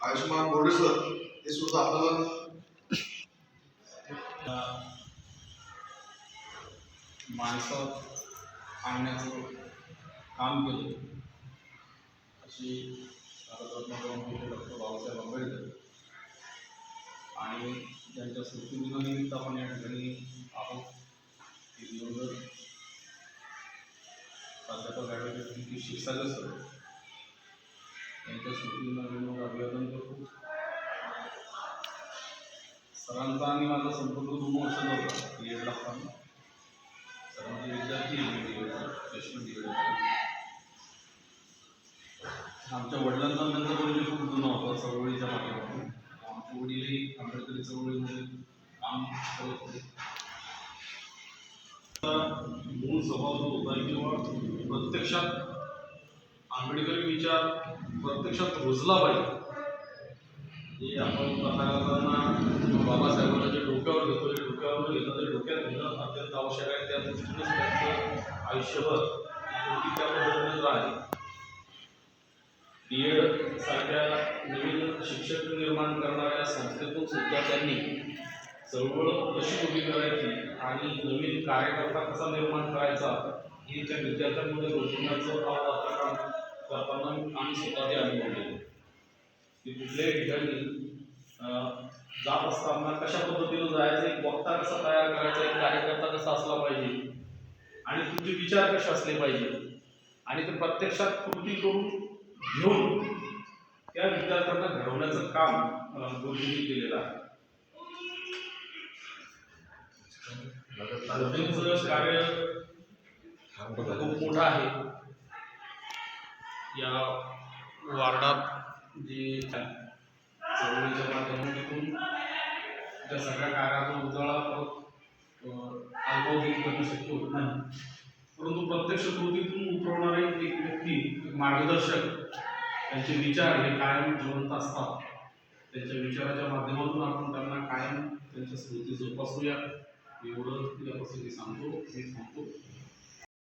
Ayushman Borde sir हे सुद्धा आपल्याला माणसं आणण्याचं काम केलं. अशी भारतरत्न परमपूज्य डॉक्टर बाबासाहेब आंबेडकर आणि त्यांच्या स्मृतिदिनानिमित्त आपण या ठिकाणी आहोत. प्राध्यापक ॲडव्होकेट शिक्षाचं सर त्यांच्या स्मृतिदिनानिमित्त अभिवादन करतो. सरांचा आणि माझा संपर्क दोन वर्षाचा होता बी एडला असताना सरांचे विद्यार्थी प्लेसमेंट डिग्री आमच्या वडिलांचा नंतर त्यांचा परिचय खूप जुना होता चळवळीच्या माध्यमातून आमचे वडीलही आंबेडकरी चळवळीमध्ये काम करत होते. मूळ स्वभाव जो होता किंवा प्रत्यक्षात आंबेडकरी विचार प्रत्यक्षात रुजला पाहिजे. हे आपण करताना बाबासाहेबांना जे डोक्यावर घेतो ते डोक्यावर घेतलं ते डोक्यात घेणं अत्यंत आवश्यक आहे त्या दृष्टीनेच त्यांचं आयुष्यभर कृती त्या पद्धतीनेच बी एड सारख्या नवीन शिक्षक निर्माण करणाऱ्या संस्थेतून सुद्धा त्यांनी चळवळ कशी उभी करायची आणि नवीन कार्यकर्ता कसा निर्माण करायचा हे त्या विद्यार्थ्यांमध्ये रोजगाराचं काम करताना आम्ही स्वतः ते अनुभवलेलं की कुठल्याही ठिकाणी जात असताना कशा पद्धतीनं जायचं एक वक्ता कसा तयार करायचा एक कार्यकर्ता कसा असला पाहिजे आणि तुमचे विचार कसे असले पाहिजे आणि ते प्रत्यक्षात कृती करून घेऊन त्या विद्यार्थ्यांना घडवण्याचं काम गुरुजींनी केलेलं आहे. कार्य खूप मोठं आहे. या वार्डात जे चळवळीच्या माध्यमातून त्या सगळ्या कार्याचा उजाळा अल्पावधीत करणं शक्य होत नाही. परंतु प्रत्यक्ष कृतीतून उतरवणारे एक व्यक्ती एक मार्गदर्शक त्यांचे विचार हे कायम जिवंत असतात. त्यांच्या विचाराच्या माध्यमातून आपण त्यांना कायम त्यांच्या स्मृती जोपासूया. एवढं या प्रसंगी सांगतो मी सांगतो.